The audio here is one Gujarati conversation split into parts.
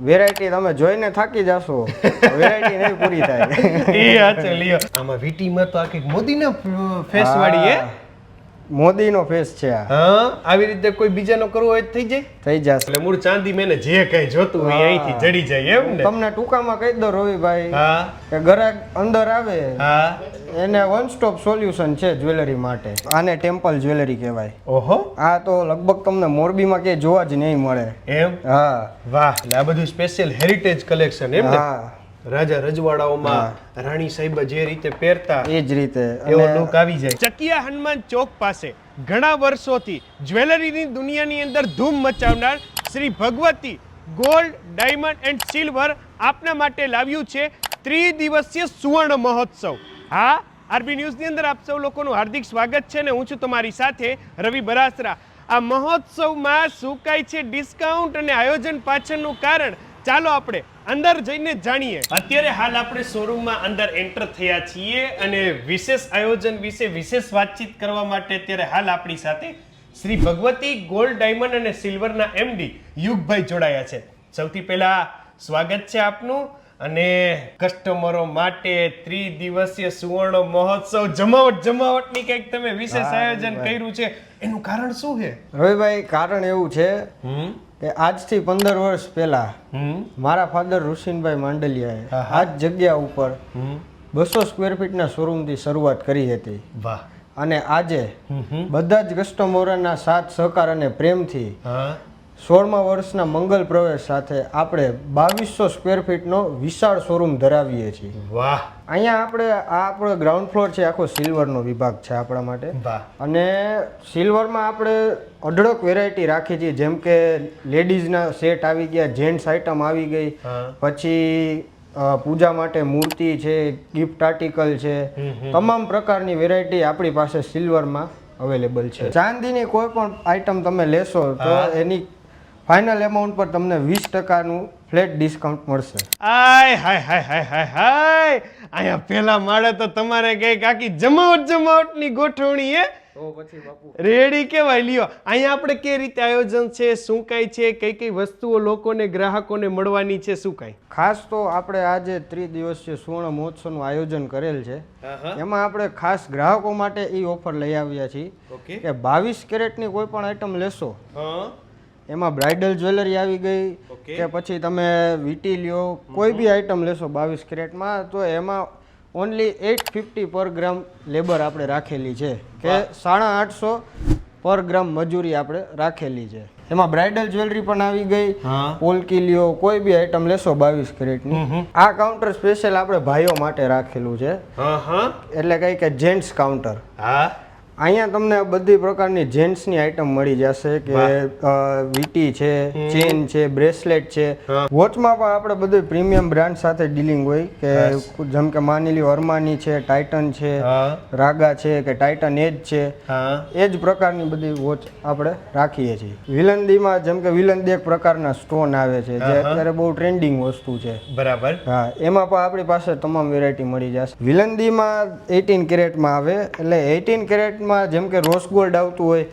વેરાયટી તમે જોઈને થાકી જશો. વેરાયટી નહીં પૂરી થાય. એ હાચે લ્યો. આમાં વીટીમાં તો આખી મોદીના ફેસ વાળી હે. હા. મોદીનો ફેસ છે આ. હા આવી રીતે કોઈ બીજાનો કરવો હોય થઈ જાય. થઈ જશે. એટલે મૂળ ચાંદી મેને જે કઈ જોતું હોય. અહીંથી જડી જાય એમ ને. તમને ટૂંકામાં કહી દો રવિભાઈ હા. કે ગ્રાહક અંદર આવે હા. એને વન સ્ટોપ સોલ્યુશન છે જ્વેલરી માટે. આને ટેમ્પલ જ્વેલરી કહેવાય. ઓહો. આ તો લગભગ તમને મોરબીમાં કે જોવા જ નહીં મળે. એમ? હા. વાહ એટલે આ બધું સ્પેશિયલ હેરિટેજ કલેક્શન એમ ને? હા. રાજા રજવાડાઓમાં રાણી સાહેબ જે રીતે પહેરતા એ જ રીતે. એવો લુક આવી જાય. ચકિયા હનુમાન ચોક પાસે ઘણા વર્ષોથી જ્વેલરીની દુનિયાની અંદર ધૂમ મચાવનાર Shri Bhagwati gold diamond and silver આપના માટે લાવ્યું છે ત્રિદિવસીય સુવર્ણ મહોત્સવ. હા આરબી ન્યૂઝની અંદર આપ સૌ લોકોનું હાર્દિક સ્વાગત છે ને હું છું તમારી સાથે રવિ બરાસરા. આ મહોત્સવમાં શું કાંઈ છે ડિસ્કાઉન્ટ અને આયોજન પાછળનું કારણ. ચાલો આપણે અંદર જઈને જાણીએ. અત્યારે હાલ આપણે શોરૂમમાં અંદર એન્ટર થયા છીએ અને વિશેષ આયોજન વિશે વિશેષ વાતચીત કરવા માટે અત્યારે હાલ આપણી સાથે શ્રી ભગવતી ગોલ્ડ ડાયમંડ અને સિલ્વરના એમડી યુગભાઈ જોડાયા છે. સૌથી પહેલા સ્વાગત છે આપનું અને કસ્ટમરો માટે ત્રિદિવસીય સુવર્ણ મહોત્સવ જમાવટ જમાવટની કંઈક તમે વિશેષ આયોજન કર્યું છે. એનું કારણ શું છે? રવિભાઈ કારણ એવું છે હમ? કે આજથી પંદર વર્ષ પહેલા મારા ફાધર ઋષિનભાઈ માંડલિયાએ આ જ જગ્યા ઉપર બસો સ્ક્વેર ફીટના શોરૂમથી શરૂઆત કરી હતી. વાહ. અને આજે બધા જ કસ્ટમરોના સાથ સહકાર અને પ્રેમથી સોળમા વર્ષના મંગલ પ્રવેશ સાથે આપણે બાવીસો સ્ક્વેર ફીટનો વિશાળ શોરૂમ ધરાવીએ છીએ. વાહ. અહીંયા આપણે આ આપણો ગ્રાઉન્ડ ફ્લોર છે આખો સિલ્વરનો વિભાગ છે આપણા માટે. અને સિલ્વરમાં આપણે અઢળક વેરાયટી રાખી છીએ જેમ કે લેડીઝના સેટ આવી ગયા જેન્ટ્સ આઇટમ આવી ગઈ પછી પૂજા માટે મૂર્તિ છે ગિફ્ટ આર્ટિકલ છે. તમામ પ્રકારની વેરાયટી આપણી પાસે સિલ્વરમાં અવેલેબલ છે. ચાંદીની કોઈ પણ આઇટમ તમે લેશો તો એની ફાઇનલ એમાઉન્ટ પર તમને વીસ ટકાનું ફ્લેટ ડિસ્કાઉન્ટ મળશે. આય હાય હાય હાય હાય હાય. અહીંયા પેલા માળે તો તમારે કંઈક આખી જમાવટ જમાવટની ગોઠવણી હે? તો પછી બાપુ. રેડી કેવાય? લ્યો. અહીંયા આપણે કે રીતે આયોજન છે શું કાંઈ છે કઈ કઈ વસ્તુઓ લોકોને ગ્રાહકોને મળવાની છે શું કાંઈ? ખાસ તો આપણે આજે ત્રિદિવસીય સુવર્ણ મહોત્સવનું આયોજન કરેલ છે. એમાં આપણે ખાસ ગ્રાહકો માટે એ ઓફર લઈ આવ્યા છીએ કે બાવીસ કેરેટની કોઈ પણ આઇટમ લેશો હા. એમાં બ્રાઇડલ જ્વેલરી આવી ગઈ કે પછી તમે વીટી લ્યો કોઈ બી આઇટમ લેશો બાવીસ કેરેટમાં તો એમાં ઓનલી એટ ફિફ્ટી પર ગ્રામ લેબર આપણે રાખેલી છે. કે સાડા આઠસો પર ગ્રામ મજૂરી આપણે રાખેલી છે. એમાં બ્રાઇડલ જ્વેલરી પણ આવી ગઈ પોલકી લ્યો કોઈ બી આઇટમ લેશો બાવીસ કેરેટની. આ કાઉન્ટર સ્પેશિયલ આપણે ભાઈઓ માટે રાખેલું છે. હા હા. એટલે કઈ કે જેન્ટ્સ કાઉન્ટર હા. અહીંયા તમને બધી પ્રકારની જેન્ટ્સની આઇટમ મળી જશે કે વીટી છે ચેન છે બ્રેસલેટ છે. વોચમાં પણ આપણે બધું પ્રીમિયમ બ્રાન્ડ સાથે ડીલિંગ હોય કે જેમ કે માની લ્યો અરમાની છે ટાઇટન છે રાગા છે કે ટાઇટન એજ છે. એ જ પ્રકારની બધી વોચ આપણે રાખીએ છીએ. વિલંદીમાં જેમ કે વિલંદી એક પ્રકારના સ્ટોન આવે છે જે અત્યારે બહુ ટ્રેન્ડિંગ વસ્તુ છે. બરાબર. હા એમાં પણ આપણી પાસે તમામ વેરાયટી મળી જશે. વિલંદીમાં એટીન કેરેટમાં આવે એટલે એટીન કેરેટમાં જેમ કે રોસ ગોલ્ડ આવતું હોય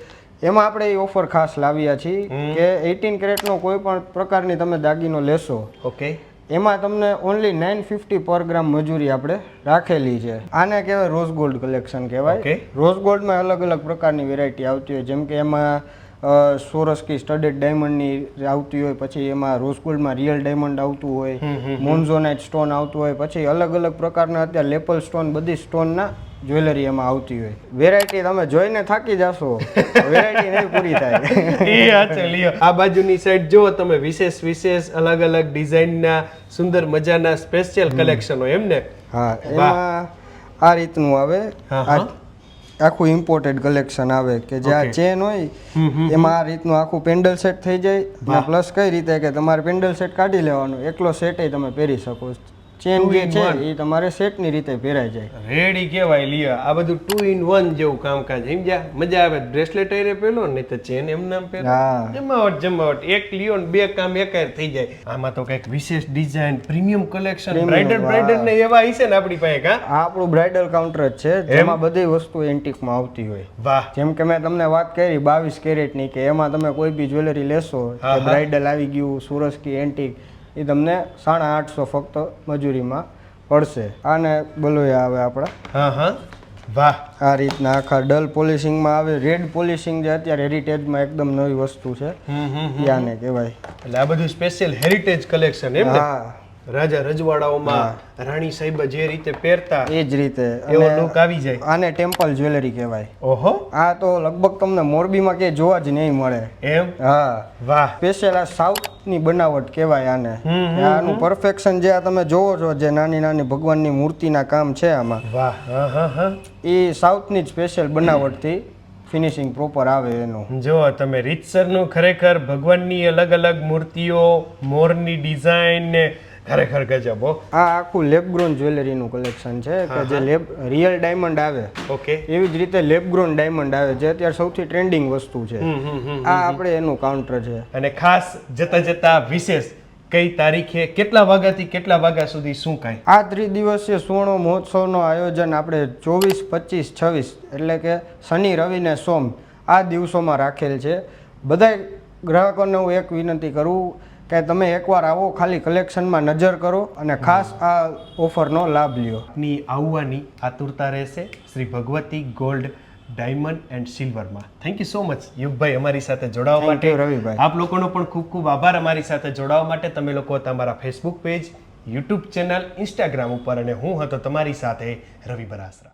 એમાં આપણે એ ઓફર ખાસ લાવ્યા છીએ કે એટીન કેરેટનો કોઈ પણ પ્રકારની તમે દાગીનો લેશો ઓકે એમાં તમને ઓનલી નાઇન ફિફ્ટી પર ગ્રામ મજૂરી આપણે રાખેલી છે. આને કહેવાય રોઝ ગોલ્ડ કલેક્શન કહેવાય. રોઝ ગોલ્ડમાં અલગ અલગ પ્રકારની વેરાયટી આવતી હોય જેમ કે એમાં સોરસ કી સ્ટડેડ ડાયમંડની આવતી હોય પછી એમાં રોઝ ગોલ્ડમાં રિયલ ડાયમંડ આવતું હોય મોન્ઝોનાઇટ સ્ટોન આવતું હોય પછી અલગ અલગ પ્રકારના અત્યારે લેપલ સ્ટોન બધી સ્ટોનના જ્વેલરી એમાં આવતી હોય. વેરાયટી તમે જોઈને થાકી જશો. વેરાયટી નહીં પૂરી થાય. એ હાચે લ્યો. આ બાજુની સાઈડ જુઓ તમે વિશેષ વિશેષ અલગ અલગ ડિઝાઇનના સુંદર મજાના સ્પેશિયલ કલેક્શન હોય એમ ને? હા એમાં આ રીતનું આવે. આખું ઇમ્પોર્ટેડ કલેક્શન આવે કે જે આ ચેન હોય એમાં આ રીતનું આખું પેન્ડલ સેટ થઈ જાય. પ્લસ કઈ રીતે કે તમારે પેન્ડલ સેટ કાઢી લેવાનું. એકલો સેટ તમે પહેરી શકો ચેન જે છે એ તમારે સેટની રીતે પહેરાઈ જાય. રેડી કહેવાય લ્યો. આ બધું ટુ ઇન વન જેવું કામકાજ સમજ્યા? મજા આવે. બ્રેસલેટ રે પેલો ને તો ચેન એમ નામ પહેરો. હા. જમાવટ જમાવટ. એક લ્યો ને બે કામ એકાય થઈ જાય. આમાં તો કંઈક વિશેષ design premium collection bridal bridal ને એવા હશે ને આપણી પાસે કા? આપણું બ્રાઇડલ કાઉન્ટર જ છે જેમાં બધી વસ્તુ એન્ટિકમાં આવતી હોય. વાહ. જેમ કે મેં તમને વાત કરી બાવીસ કેરેટની કે એમાં તમે કોઈ બી જ્વેલરી લેશો બ્રાઇડલ આવી ગયું સુરસ કી એન્ટિક એ તમને સાડા આઠસો ફક્ત મજૂરીમાં પડશે. આને બલોયા આવે આપણા. હા હા. વાહ. આ રીતના આખા ડલ પોલિશિંગમાં આવે. રેડ પોલિશિંગ જે અત્યારે હેરિટેજમાં એકદમ નવી વસ્તુ છે. આને કહેવાય. એટલે આ બધું સ્પેશિયલ હેરિટેજ કલેક્શન એમ હા. રાજા રજવાડાઓમાં રાણી સાહેબ જે રીતે પહેરતા એ જ રીતે. એવો લુક આવી જાય. આને ટેમ્પલ જ્વેલરી કહેવાય. ઓહો. આ તો લગભગ તમને મોરબીમાં કે જોવા જ નહીં મળે. એમ? હા. વાહ. સ્પેશિયલ આ સાઉથની બનાવટ કહેવાય આને. આનું પરફેક્શન જે આ તમે જોવો છો જે નાની નાની ભગવાનની મૂર્તિના કામ છે આમાં વાહ એ સાઉથની જ સ્પેશિયલ બનાવટથી ફિનિશિંગ પ્રોપર આવે એનું. જો તમે રીતસરનું ખરેખર ભગવાનની અલગ અલગ મૂર્તિઓ મોરની ડિઝાઇન ને ખરેખર ગજબ હો આ આખું લેબગ્રોન જ્વેલરીનું કલેક્શન છે કે જે લેબ રિયલ ડાયમંડ આવે. ઓકે. એવી જ રીતે લેબગ્રોન ડાયમંડ આવે જે અત્યારે સૌથી ટ્રેન્ડિંગ વસ્તુ છે. આ આપણે એનું કાઉન્ટર છે. અને ખાસ જતા જતા વિશેષ કઈ તારીખે કેટલા વાગ્યાથી કેટલા વાગ્યા સુધી શું કાંઈ? આ ત્રિદિવસીય સુવર્ણ મહોત્સવનું આયોજન આપણે ચોવીસ પચીસ છવ્વીસ એટલે કે શનિ રવિ ને સોમ આ દિવસોમાં રાખેલ છે. બધા ગ્રાહકોને હું એક વિનંતી કરું કે તમે એકવાર આવો ખાલી કલેક્શનમાં નજર કરો અને ખાસ આ ઓફરનો લાભ લ્યો. ની આવવાની આતુરતા રહેશે Shri Bhagwati gold diamond and સિલ્વરમાં thank you so much યુગભાઈ અમારી સાથે જોડાવા માટે. રવિભાઈ. આપ લોકોનો પણ ખૂબ ખૂબ આભાર અમારી સાથે જોડાવા માટે. તમે લોકો તમારા Facebook page YouTube channel Instagram ઉપર અને હું હતો તમારી સાથે રવિ બરાસરા.